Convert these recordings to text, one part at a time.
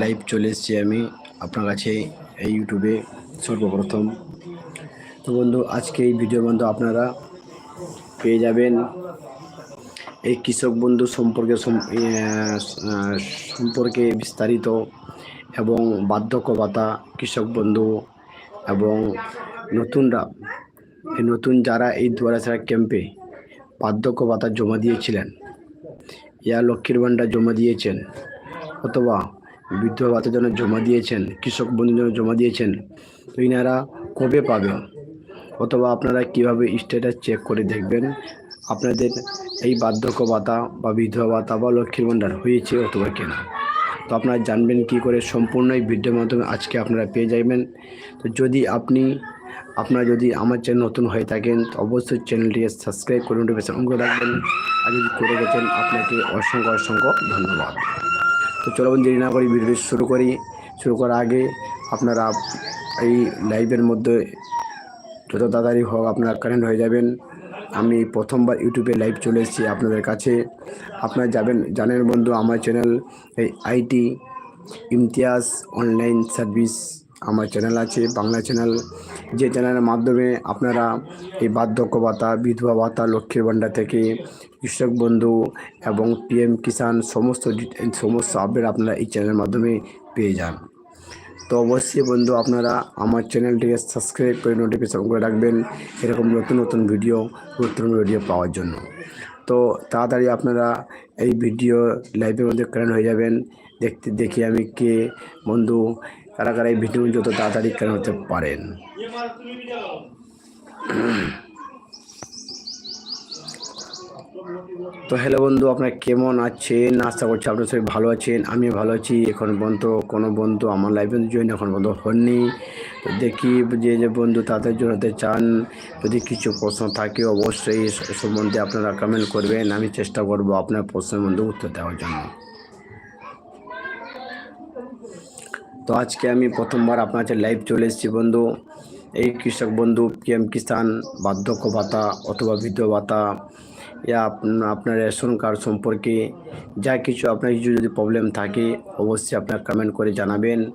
Live চলে এসেছি আমি আপনার কাছে এই ইউটিউবে সর্বপ্রথম। তো বন্ধু, আজকে এই ভিডিও বন্ধু আপনারা পেয়ে যাবেন এই কৃষক বন্ধু সম্পর্কে সম্পর্কে বিস্তারিত এবং বার্ধক্য ভাতা কৃষক বন্ধু এবং নতুনরা নতুন যারা এই দুয়ারা দুয়ারাছাড়া ক্যাম্পে বার্ধক্য ভাতা জমা দিয়েছিলেন, ইয়া লক্ষ্মীর ভাণ্ডার জমা দিয়েছেন অথবা বিধবা ভাতার জন্য জমা দিয়েছেন, কৃষক বন্ধুর জন্য জমা দিয়েছেন, তো ইনারা কবে পাবেন? অথবা আপনারা কীভাবে স্ট্যাটাস চেক করে দেখবেন? আপনাদের এই বার্ধক্য ভাতা বা বিধবা ভাতা বা লক্ষ্মীর ভাণ্ডার হয়েছে অথবা কেনা? তো আপনারা জানবেন কি করে সম্পূর্ণ এই ভিডিওর মাধ্যমে আজকে আপনারা পেয়ে যাবেন। তো যদি আপনি, আপনারা যদি আমার চ্যানেল নতুন হয়ে থাকেন, তো অবশ্যই চ্যানেলটিকে সাবস্ক্রাইব করে নোটিফিকেশন করে রাখবেন। আর যদি করে গেছেন আপনাকে অসংখ্য অসংখ্য ধন্যবাদ। তো চলো দেরি না করি ভিডিও শুরু করি। শুরু করার আগে আপনারা এই লাইভের মধ্যে যত তাড়াতাড়ি হোক আপনারা কারেন্ট হয়ে যাবেন। আমি প্রথমবার ইউটিউবে লাইভ চলে এসেছি আপনাদের কাছে। আপনারা যাবেন, জানেন বন্ধু, আমার চ্যানেল এই আইটি ইমতিয়াজ অনলাইন সার্ভিস আমার চ্যানেল আছে, বাংলা চ্যানেল যে চ্যানেলের মাধ্যমে আপনারা এই বার্ধক্য ভাতা, বিধবা ভাতা, লক্ষ্মীর ভাণ্ডার থেকে কৃষক বন্ধু এবং পিএম কিষাণ সমস্ত সমস্ত আপডেট আপনারা এই চ্যানেলের মাধ্যমে পেয়ে যান। তো অবশ্যই বন্ধু, আপনারা আমার চ্যানেলটিকে সাবস্ক্রাইব করে নোটিফিকেশন করে রাখবেন এরকম নতুন নতুন ভিডিও নতুন ভিডিও পাওয়ার জন্য। তো তাড়াতাড়ি আপনারা এই ভিডিও লাইভের মধ্যে কারেন্ট হয়ে যাবেন। দেখতে, দেখি আমি কে। বন্ধু কারা কারা এই ভিডিও যত তাড়াতাড়ি কেন হতে পারেন। তো হ্যালো বন্ধু, আপনারা কেমন আছেন? আশা করছি আপনার সবাই ভালো আছেন আমি ভালো আছি। এখন পর্যন্ত কোনো বন্ধু আমার লাইফে জয়েন এখন পর্যন্ত হননি। তো দেখি যে যে বন্ধু তাদের জড়াতে চান, যদি কিছু প্রশ্ন থাকে অবশ্যই সম্বন্ধে আপনারা কমেন্ট করবেন। আমি চেষ্টা করব আপনার প্রশ্নের মধ্যে উত্তর দেওয়ার জন্য। তো আজকে আমি প্রথমবার আপনার কাছে লাইভ চলে এসেছি বন্ধু। এই কৃষক বন্ধু পিএম কিষাণ বার্ধক্য ভাতা অথবা বৃদ্ধ ভাতা, ইয়া আপ- আপনার রেশন কার্ড সম্পর্কে যা কিছু আপনার কিছু যদি প্রবলেম থাকে, অবশ্যই আপনার কমেন্ট করে জানাবেন।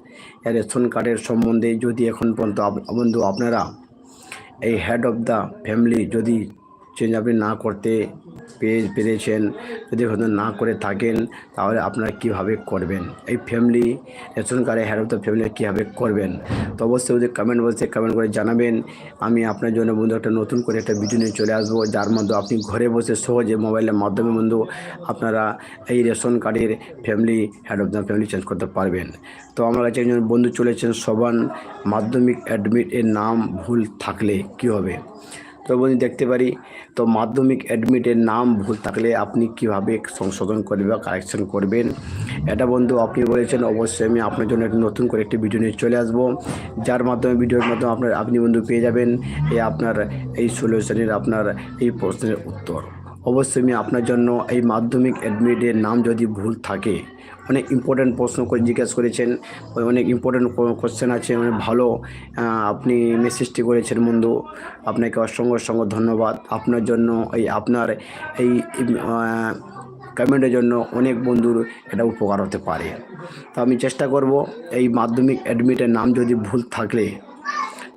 রেশন কার্ডের সম্বন্ধে যদি এখন পর্যন্ত বন্ধু আপনারা, এই হেড অফ দ্য ফ্যামিলি যদি চেঞ্জ আপনি না করতে পেয়ে, পেরেছেন, যদি না করে থাকেন, তাহলে আপনারা কীভাবে করবেন? এই ফ্যামিলি রেশন কার্ডে হেড অফ দ্য ফ্যামিলি কীভাবে করবেন? তো অবশ্যই যদি কমেন্ট বলতে কমেন্ট করে জানাবেন। আমি আপনার জন্য বন্ধু, একটা নতুন করে একটা ভিডিও নিয়ে চলে আসব, যার মধ্যে আপনি ঘরে বসে সহজে মোবাইলের মাধ্যমে বন্ধু, আপনারা এই রেশন কার্ডের family head of the family change করতে পারবেন। তো আমার কাছে একজন বন্ধু চলেছেন সবান মাধ্যমিক অ্যাডমিট এর নাম ভুল থাকলে কী হবে? তো বন্ধু দেখতে পারি, তো মাধ্যমিক অ্যাডমিটের নাম ভুল থাকলে আপনি কীভাবে সংশোধন করবে বা কারেকশন করবেন? এটা বন্ধু আপনি বলেছেন, অবশ্যই আমি আপনার জন্য একটা নতুন করে একটি ভিডিও নিয়ে চলে আসব। যার মাধ্যমে ভিডিওর মাধ্যমে আপনার আপনি বন্ধু পেয়ে যাবেন এই আপনার এই সলিউশনের আপনার এই প্রশ্নের উত্তর। অবশ্যই আমি আপনার জন্য এই মাধ্যমিক অ্যাডমিটের নাম যদি ভুল থাকে, অনেক ইম্পর্ট্যান্ট প্রশ্ন করে জিজ্ঞেস করেছেন, অনেক ইম্পর্ট্যান্ট কোশ্চেন আছে, অনেক ভালো আপনি মেসেজটি করেছেন বন্ধু, আপনাকে অসংখ্য অসংখ্য ধন্যবাদ। আপনার জন্য এই আপনার এই কমেন্টের জন্য অনেক বন্ধুর এটা উপকার হতে পারে। তো আমি চেষ্টা করব এই মাধ্যমিক অ্যাডমিটের নাম যদি ভুল থাকলে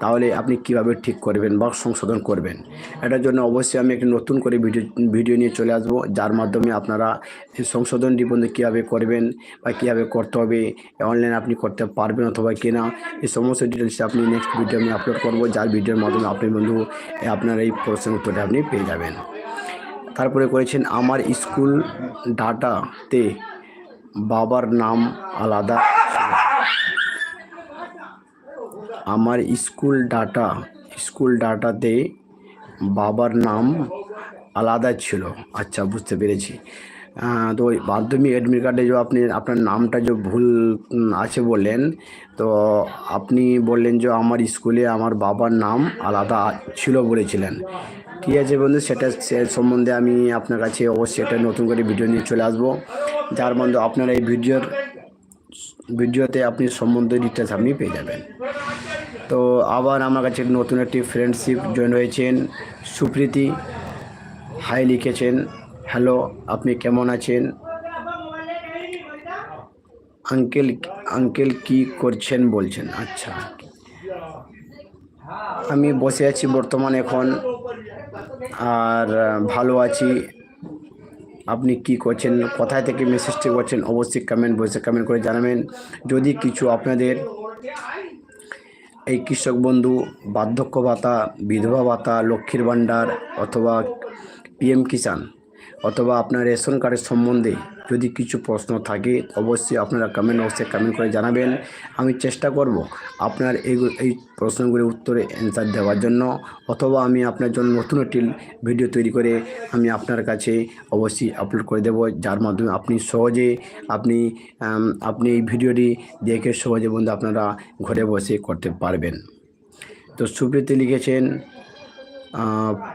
তাহলে আপনি কীভাবে ঠিক করবেন বা সংশোধন করবেন এটার জন্য অবশ্যই আমি একটি নতুন করে ভিডিও ভিডিও নিয়ে চলে আসব, যার মাধ্যমে আপনারা এই সংশোধনটি বন্ধু কীভাবে করবেন বা কীভাবে করতে হবে, অনলাইন আপনি করতে পারবেন অথবা কিনা, এই সমস্ত ডিটেলস আপনি নেক্সট ভিডিও আমি আপলোড করব, যার ভিডিওর মাধ্যমে আপনি বন্ধু, আপনার এই প্রশ্নের উত্তরটা আপনি পেয়ে যাবেন তারপরে করেছেন, আমার স্কুল ডাটাতে বাবার নাম আলাদা। আমার স্কুল ডাটা, স্কুল ডাটাতে বাবার নাম আলাদা ছিল। আচ্ছা বুঝতে পেরেছি। তো ওই মাধ্যমিক অ্যাডমিট কার্ডে যে আপনি, আপনার নামটা যে ভুল আছে বললেন, তো আপনি বললেন যে আমার স্কুলে আমার বাবার নাম আলাদা ছিল বলেছিলেন। ঠিক আছে বন্ধু, সেটা সে সম্বন্ধে আমি আপনার কাছে অবশ্যই একটা নতুন করে ভিডিও নিয়ে চলে আসব। যার মধ্যে আপনার এই ভিডিওর ভিডিওতে আপনি সম্বন্ধে ডিটেলস আপনি পেয়ে যাবেন। তো আবার আমার কাছে নতুন একটি ফ্রেন্ডশিপ জয়েন হয়েছেন। সুপ্রীতি হাই লিখেছেন। হ্যালো আপনি কেমন আছেন? আঙ্কেল আঙ্কেল কি করছেন বলছেন? আচ্ছা। আমি বসে আছি বর্তমান এখন, আর ভালো আছি। আপনি কি করছেন? কোথায় থেকে মেসেজটি করছেন? অবশ্যই কমেন্ট বসে কমেন্ট করে জানাবেন। যদি কিছু আপনাদের এই কৃষক বন্ধু বার্ধক্য ভাতা বিধবা ভাতা লক্ষ্মীর ভাণ্ডার অথবা পিএম কিষাণ অথবা আপনার রেশন কার্ডের সম্বন্ধে যদি কিছু প্রশ্ন থাকে, অবশ্যই আপনারা কমেন্ট বক্সে কমেন্ট করে জানাবেন। আমি চেষ্টা করব আপনার এই এই প্রশ্নগুলির উত্তরে অ্যান্সার দেওয়ার জন্য, অথবা আমি আপনার জন্য নতুন একটি ভিডিও তৈরি করে আমি আপনার কাছে অবশ্যই আপলোড করে দেব, যার মাধ্যমে আপনি সহজে আপনি আপনি এই ভিডিওটি দেখে সহজে বন্ধু আপনারা ঘরে বসে করতে পারবেন। তো সুপ্রীতি লিখেছেন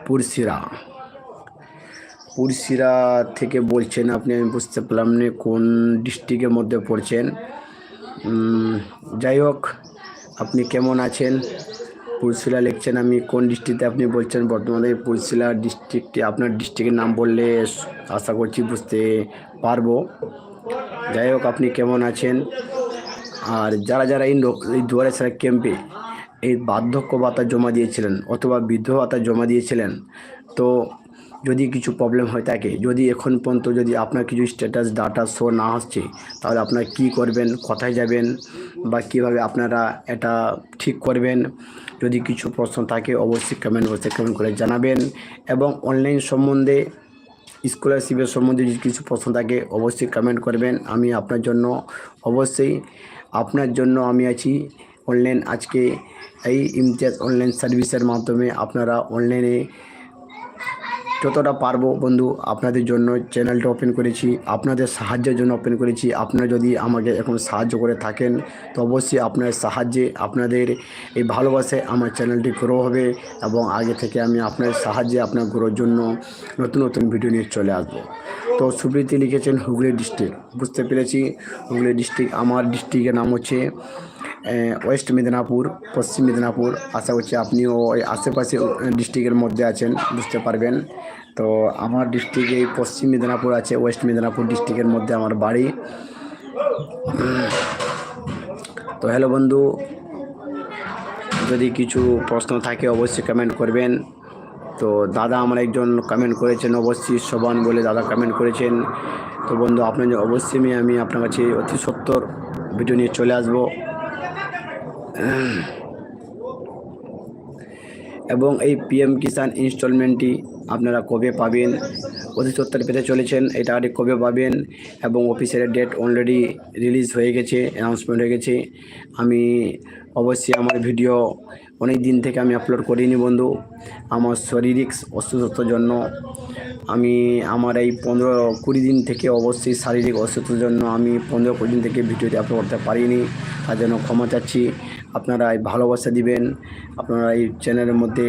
পুরসিরা পুরসিরা থেকে বলছেন, আপনি, আমি বুঝতে পারলাম না কোন ডিস্ট্রিক্টের মধ্যে পড়ছেন। যাই হোক, আপনি কেমন আছেন? পুরসিলা লিখছেন আমি, কোন ডিস্ট্রিক্টে আপনি বলছেন? বর্তমানে পুরসিলা ডিস্ট্রিক্টে আপনার ডিস্ট্রিক্টের নাম বললে আশা করছি বুঝতে পারব। যাই হোক, আপনি কেমন আছেন? আর যারা যারা এই দুয়ারে সারা ক্যাম্পে এই বার্ধক্য ভাতা জমা দিয়েছিলেন অথবা বৃদ্ধ ভাতা জমা দিয়েছিলেন, তো যদি কিছু প্রবলেম হয়ে থাকে যদি এখন পর্যন্ত যদি আপনার কিছু স্ট্যাটাস ডাটা শো না আসছে, তাহলে আপনারা কী করবেন? কোথায় যাবেন? বা কীভাবে আপনারা এটা ঠিক করবেন? যদি কিছু প্রশ্ন থাকে, অবশ্যই কমেন্ট বক্সে কমেন্ট করে জানাবেন। এবং অনলাইন সম্বন্ধে স্কলারশিপের সম্বন্ধে যদি কিছু প্রশ্ন থাকে, অবশ্যই কমেন্ট করবেন আমি আপনার জন্য। অবশ্যই আপনার জন্য আমি আছি অনলাইন আজকে এই ইমতিয়াজ অনলাইন সার্ভিসের মাধ্যমে আপনারা অনলাইনে যতটা পারব বন্ধু? আপনাদের জন্য চ্যানেলটা ওপেন করেছি। আপনাদের সাহায্যের জন্য ওপেন করেছি। আপনারা যদি আমাকে এখন সাহায্য করে থাকেন, তো অবশ্যই আপনার সাহায্যে আপনাদের এই ভালোবাসায় আমার চ্যানেলটি গ্রো হবে এবং আগে থেকে আমি আপনার সাহায্যে আপনার গ্রোর জন্য নতুন নতুন ভিডিও নিয়ে চলে আসব। তো সুপ্রীতি লিখেছেন হুগলি ডিস্ট্রিক্ট বুঝতে পেরেছি? হুগলি ডিস্ট্রিক্ট আমার ডিস্ট্রিক্টের নাম হচ্ছে ওয়েস্ট মেদিনীপুর, পশ্চিম মেদিনীপুর, আশা করছি আপনিও ওই আশেপাশে ডিস্ট্রিক্টের মধ্যে আছেন, বুঝতে পারবেন। তো আমার ডিস্ট্রিক্টে পশ্চিম মেদিনীপুর আছে, ওয়েস্ট মেদিনীপুর ডিস্ট্রিক্টের মধ্যে আমার বাড়ি। তো হ্যালো বন্ধু, যদি কিছু প্রশ্ন থাকে অবশ্যই কমেন্ট করবেন। তো দাদা আমার একজন কমেন্ট করেছেন, অবশ্যই সোবান বলে দাদা কমেন্ট করেছেন। তো বন্ধু, আপনার অবশ্যই আমি আপনার কাছে অতি সত্তর ভিডিও নিয়ে চলে আসব। এবং এই পিএম কিষাণ ইনস্টলমেন্টটি আপনারা কবে পাবেন? অতি সত্তর পেতে চলেছেন, এটা আরে কবে পাবেন? এবং অফিসের ডেট অলরেডি রিলিজ হয়ে গেছে অ্যানাউন্সমেন্ট হয়ে গেছে। আমি অবশ্যই আমার ভিডিও অনেক দিন থেকে আমি আপলোড করিনি বন্ধু। আমার শারীরিক অসুস্থতার জন্য, আমি আমার এই পনেরো কুড়ি দিন থেকে অবশ্যই শারীরিক অসুস্থতার জন্য আমি পনেরো কুড়ি দিন থেকে ভিডিওটি আপলোড করতে পারিনি। তার জন্য ক্ষমা চাচ্ছি। আপনারা ভালোবাসা দিবেন, আপনারা এই চ্যানেলের মধ্যে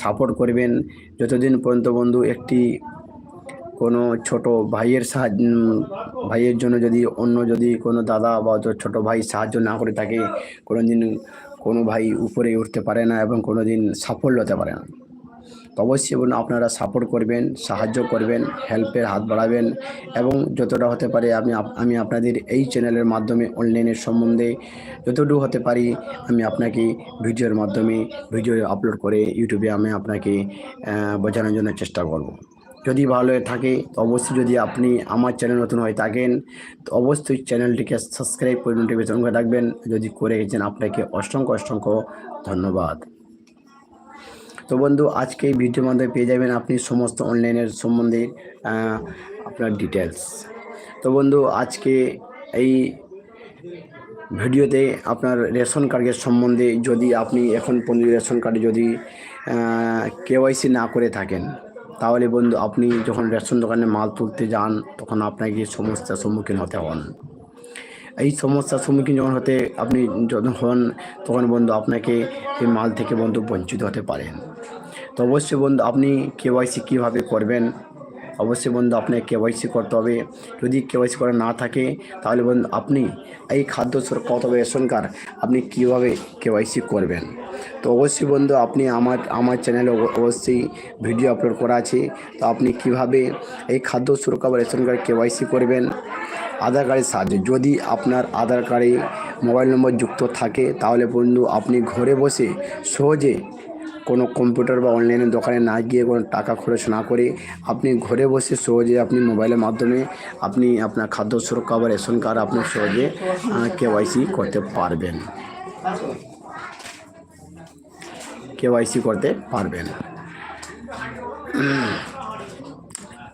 সাপোর্ট করবেন। যতদিন পর্যন্ত বন্ধু একটি কোনো ছোট ভাইয়ের সাহায্য ভাইয়ের জন্য যদি অন্য যদি কোনো দাদা বা ছোট ভাই সাহায্য না করে থাকে কোনো দিন কোনো ভাই উপরে উঠতে পারে না এবং কোনো দিন সাফল্য হতে পারে না। অবশ্যই বলুন, আপনারা সাপোর্ট করবেন, সাহায্য করবেন হেল্পের হাত বাড়াবেন এবং যতটা হতে পারে আমি আমি আপনাদের এই চ্যানেলের মাধ্যমে অনলাইনের সম্বন্ধে যতটুকু হতে পারি আমি আপনাকে ভিডিওর মাধ্যমে ভিডিও আপলোড করে ইউটিউবে আমি আপনাকে বোঝানোর জন্য চেষ্টা করব। যদি ভালো থাকে তো অবশ্যই যদি আপনি আমার চ্যানেল নতুন হয়ে থাকেন, তো অবশ্যই চ্যানেলটিকে সাবস্ক্রাইব করে নোটিফিকেশন করে রাখবেন। যদি করে গেছেন, আপনাকে অসংখ্য অসংখ্য ধন্যবাদ। তো বন্ধু, আজকে এই ভিডিওর মাধ্যমে পেয়ে যাবেন আপনি সমস্ত অনলাইনের সম্বন্ধে আপনার ডিটেলস তো বন্ধু, আজকে এই ভিডিওতে আপনার রেশন কার্ডের সম্বন্ধে যদি আপনি এখন পর্যন্ত রেশন কার্ডে যদি কেওয়াইসি না করে থাকেন, তাহলে বন্ধু আপনি যখন রেশন দোকানে মাল তুলতে যান, তখন আপনাকে সমস্যার সম্মুখীন হতে হন এই সমস্যার সম্মুখীন যখন হতে আপনি যখন হন, তখন বন্ধু আপনাকে এই মাল থেকে বন্ধু বঞ্চিত হতে পারেন। তো অবশ্যই বন্ধু, আপনি কেওয়াইসি কীভাবে করবেন অবশ্যই বন্ধু, আপনাকে কেওয়াইসি করতে হবে। যদি কেওয়াইসি করা না থাকে, তাহলে বন্ধু, আপনি এই খাদ্য সুরক্ষা অথবা রেশন কার্ড আপনি কীভাবে কেওয়াইসি করবেন? তো অবশ্যই বন্ধু, আপনি আমার আমার চ্যানেলে অব- অবশ্যই ভিডিও আপলোড করা আছে। তো আপনি কীভাবে এই খাদ্য সুরক্ষা বা রেশন কার্ড কেওয়াইসি করবেন? আধার কার্ডের সাহায্যে। যদি আপনার আধার কার্ডে মোবাইল নম্বর যুক্ত থাকে, তাহলে বন্ধু, আপনি ঘরে বসে সহজে কোনো কম্পিউটার বা অনলাইনের দোকানে না গিয়ে কোনো টাকা খরচ না করে আপনি ঘরে বসে সহজে আপনি মোবাইলের মাধ্যমে আপনি আপনার খাদ্য সুরক্ষা বা রেশন কার্ড আপনি সহজে কেওয়াইসি করতে পারবেন। কেওয়াইসি করতে পারবেন।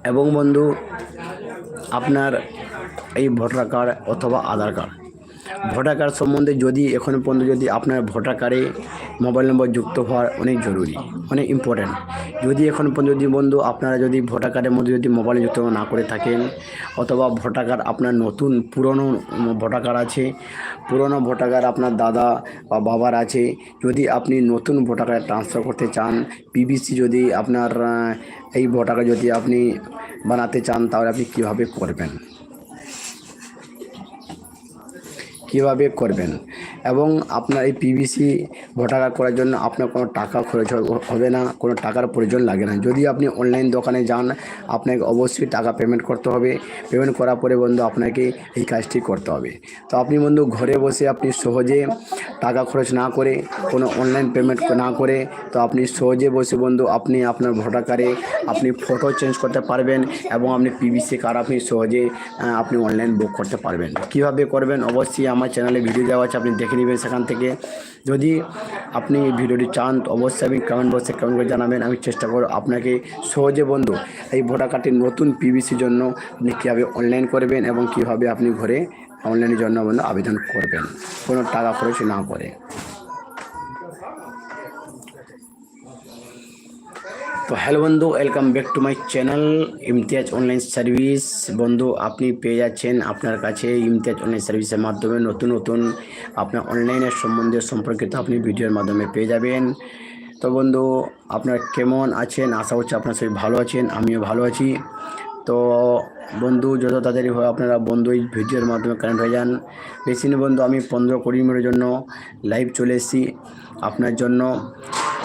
এবং বন্ধু, আপনার এই ভোটার কার্ড অথবা আধার কার্ড ভোটার কার্ড সম্বন্ধে যদি, এখনও পর্যন্ত যদি আপনার ভোটার কার্ডে মোবাইল নম্বর যুক্ত হওয়ার অনেক জরুরি, অনেক ইম্পর্ট্যান্ট যদি এখন পর্যন্ত যদি বন্ধু, আপনারা যদি ভোটার কার্ডের মধ্যে যদি মোবাইল যুক্ত না করে থাকেন, অথবা ভোটার কার্ড আপনার নতুন, পুরনো ভোটার কার্ড আছে, পুরনো ভোটার কার্ড আপনার দাদা বা বাবার আছে, যদি আপনি নতুন ভোটার কার্ড ট্রান্সফার করতে চান পিবিসি যদি আপনার এই ভোটার কার্ড যদি আপনি বানাতে চান, তাহলে আপনি কীভাবে করবেন? কীভাবে করবেন? এবং আপনার এই পিভিসি ভোটার কার্ড করার জন্য আপনার কোনো টাকা খরচ হবে- হবে না, কোনো টাকার প্রয়োজন লাগে না। যদি আপনি অনলাইন দোকানে যান, আপনাকে অবশ্যই টাকা পেমেন্ট করতে হবে। পেমেন্ট করার পরে বন্ধু আপনাকে এই কাজটি করতে হবে। তো আপনি বন্ধু ঘরে বসে আপনি সহজে টাকা খরচ না করে, কোনো অনলাইন পেমেন্ট না করে, তো আপনি সহজে বসে বন্ধু আপনি আপনার ভোটার কার্ডে আপনি ফটো চেঞ্জ করতে পারবেন এবং আপনি পিভিসি কার্ড আপনি সহজে আপনি অনলাইন বুক করতে পারবেন। কীভাবে করবেন? অবশ্যই আমার চ্যানেলে ভিডিও দেওয়া আছে, আপনি দেখে নেবেন সেখান থেকে। যদি আপনি ভিডিওটি চান, তো অবশ্যই আমি কমেন্ট বক্সে কমেন্ট করে জানাবেন। আমি চেষ্টা করব আপনাকে সহজে বন্ধু, এই ভোটার কার্ডের নতুন পিভিসির জন্য আপনি কীভাবে অনলাইন করবেন এবং কীভাবে আপনি ঘরে অনলাইনের জন্য বন্ধু আবেদন করবেন। কোনো টাকা খরচ না করে। তো হ্যালো বন্ধু welcome back to my channel Imtiaz online service বন্ধু, আপনি পেয়ে যাচ্ছেন আপনার কাছে ইমতিয়াজ অনলাইন সার্ভিসের মাধ্যমে নতুন নতুন আপনার অনলাইনের সম্বন্ধে সম্পর্কিত আপনি ভিডিওর মাধ্যমে পেয়ে যাবেন। তো বন্ধু, আপনার কেমন আছেন? আশা হচ্ছে আপনার সবাই ভালো আছেন, আমিও ভালো আছি। তো বন্ধু, যত তাড়াতাড়ি হয় আপনারা বন্ধু এই ভিডিওর মাধ্যমে কানেক্ট হয়ে যান। বেশি বন্ধু, আমি পনেরো কুড়ি মিনিটের জন্য লাইভ চলে এসেছি। আপনার জন্য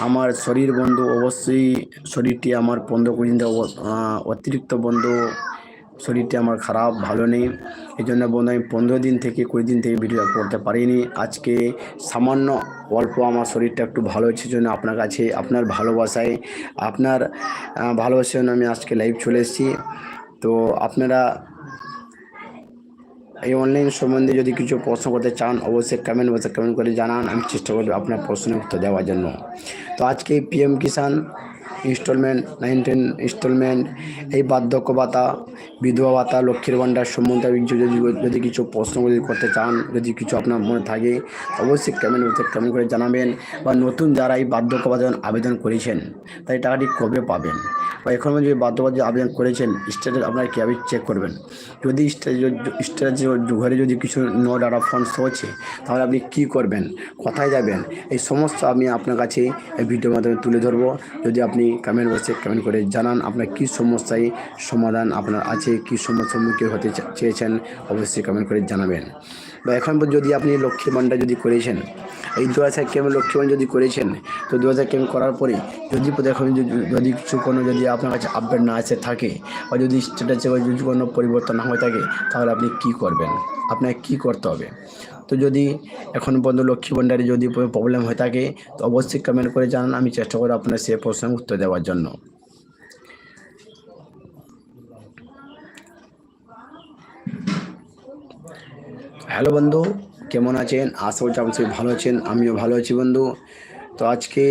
আমার শরীর বন্ধু অবশ্যই শরীরটি আমার পনেরো কুড়ি দিন অতিরিক্ত বন্ধু শরীরটি আমার খারাপ, ভালো নেই। এই জন্য বন্ধু, আমি পনেরো দিন থেকে কুড়ি দিন থেকে ভিডিও করতে পারিনি। আজকে সামান্য অল্প আমার শরীরটা একটু ভালো হচ্ছে জন্য আপনার কাছে, আপনার ভালোবাসায়, আপনার ভালোবাসার জন্য আমি আজকে লাইভ চলে এসেছি। তো আপনারা এই অনলাইন সম্বন্ধে যদি কিছু প্রশ্ন করতে চান, অবশ্যই কমেন্ট বক্সে কমেন্ট করে জানান। আমি চেষ্টা করব আপনার প্রশ্নের উত্তর দেওয়ার জন্য। তো আজকে PM Kisan instalment, nineteen instalment, এই বার্ধক্য ভাতা বিধবা ভাতা লক্ষ্মীর ভাণ্ডার সম্বন্ধে যদি যদি কিছু প্রশ্ন যদি করতে চান, যদি কিছু আপনার মনে থাকে, অবশ্যই কমেন্ট বক্সে কমেন্ট করে জানাবেন বা নতুন যারা এই বার্ধক্য ভাতা আবেদন করেছেন, তাই টাকাটি কবে পাবেন? বা এখন যে বাধ্যবাধী আবেদন করেছেন স্টেটাস আপনারা কীভাবে চেক করবেন? যদি স্টেটাস ঘরে যদি কিছু নো ডাটা ফন্ডস হচ্ছে তাহলে আপনি কী করবেন? কোথায় যাবেন? এই সমস্ত আমি আপনার কাছে এই ভিডিওর মাধ্যমে তুলে ধরবো। যদি আপনি কমেন্ট বক্সে কমেন্ট করে জানান আপনার কী সমস্যায় সমাধান আপনার আছে, কী সমস্যার সম্মুখীন হতে চেয়েছেন, অবশ্যই কমেন্ট করে জানাবেন। বা এখন যদি আপনি লক্ষ্মী ভাণ্ডার যদি করেছেন, এই দু হাজার কেমন লক্ষ্মী যদি করেছেন, তো দু হাজার কেমন করার পরে যদি এখন যদি- কিছু কোনো যদি আপনার কাছে আপডেট না এসে থাকে বা যদি স্টেটাসে যদি কোনো পরিবর্তন না হয়ে থাকে, তাহলে আপনি কি করবেন? আপনাকে কি করতে হবে? তো যদি এখন পর্যন্ত লক্ষ্মী ভাণ্ডারে যদি প্রবলেম হয়ে থাকে, তো অবশ্যই কমেন্ট করে জানান। আমি চেষ্টা করব আপনার সে প্রশ্নের উত্তর দেওয়ার জন্য। হ্যালো বন্ধু, কেমন আছেন? আশা করছি আপনি ভালো আছেন, আমিও ভালো আছি বন্ধু। তো আজকে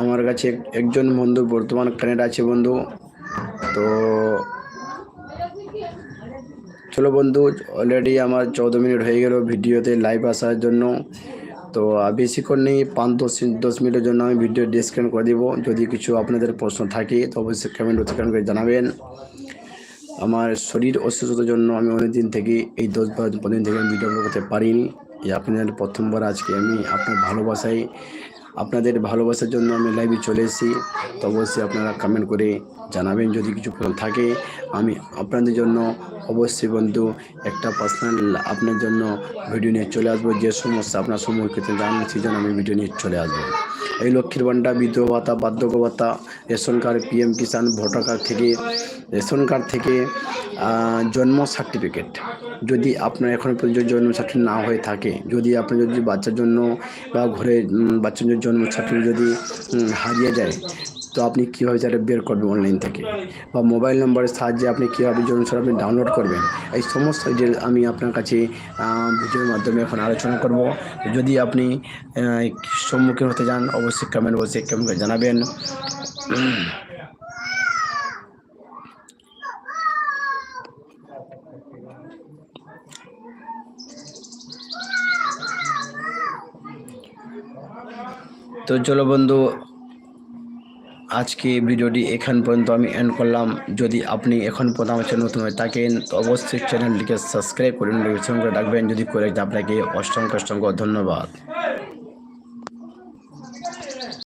আমার কাছে একজন বন্ধু বর্তমান কানেক্ট আছে বন্ধু। তো চলো বন্ধু অলরেডি আমার চৌদ্দ মিনিট হয়ে গেল ভিডিওতে লাইভ আসার জন্য। তো বেশিক্ষণ নেই, পাঁচ দশ দশ মিনিটের জন্য আমি ভিডিও ডিসকানেক্ট করে দিব। যদি কিছু আপনাদের প্রশ্ন থাকে, তো অবশ্যই কমেন্ট কমেন্ট করে জানাবেন। আমার শরীর অসুস্থতার জন্য আমি অনেক দিন থেকে, এই দশ বারো দিন থেকে আমি ভিডিও করতে পারিনি। আপনাদের প্রথমবার আজকে আমি আপনার ভালোবাসায় আপনাদের ভালোবাসার জন্য আমি লাইভে চলে এসেছি। তো অবশ্যই আপনারা কমেন্ট করে জানাবেন যদি কিছু থাকে। আমি আপনাদের জন্য অবশ্যই বন্ধু একটা পার্সোনাল আপনার জন্য ভিডিও নিয়ে চলে আসব। যে সমস্যা আপনার সম্মুখীন জানেন সেই জন্য আমি ভিডিও নিয়ে চলে আসব। এই লক্ষ্মীর ভাণ্ডার, বিধবা ভাতা, বার্ধক্য ভাতা, ration card, PM, Kisan, voter card থেকে, রেশন কার্ড থেকে জন্ম সার্টিফিকেট। যদি আপনার এখন পর্যন্ত জন্ম সার্টিফিকেট না হয়ে থাকে, যদি আপনার যদি বাচ্চার জন্য বা ঘরে বাচ্চার জন্য জন্ম সার্টিফিকেট যদি হারিয়ে যায় তো আপনি কীভাবে সেটা বের করবেন অনলাইন থেকে? বা মোবাইল নম্বরের সাহায্যে আপনি কীভাবে জন্ম সার্টিফিকেট ডাউনলোড করবেন? এই সমস্ত ডিটেল আমি আপনার কাছে ভিডিওর মাধ্যমে এখন আলোচনা করব। যদি আপনি সম্মুখীন হতে চান, অবশ্যই কমেন্ট বসে কমেন্ট জানাবেন। তো চলো বন্ধু আজকে ভিডিওটি এখান পর্যন্ত আমি এন্ড করলাম। যদি আপনি এখন আমার চ্যানেল নতুন হয়ে থাকেন অবশ্যই চ্যানেলটিকে সাবস্ক্রাইব করে নোটিফিকেশন করে রাখবেন যদি করে আপনাকে অসংখ্য অসংখ্য ধন্যবাদ।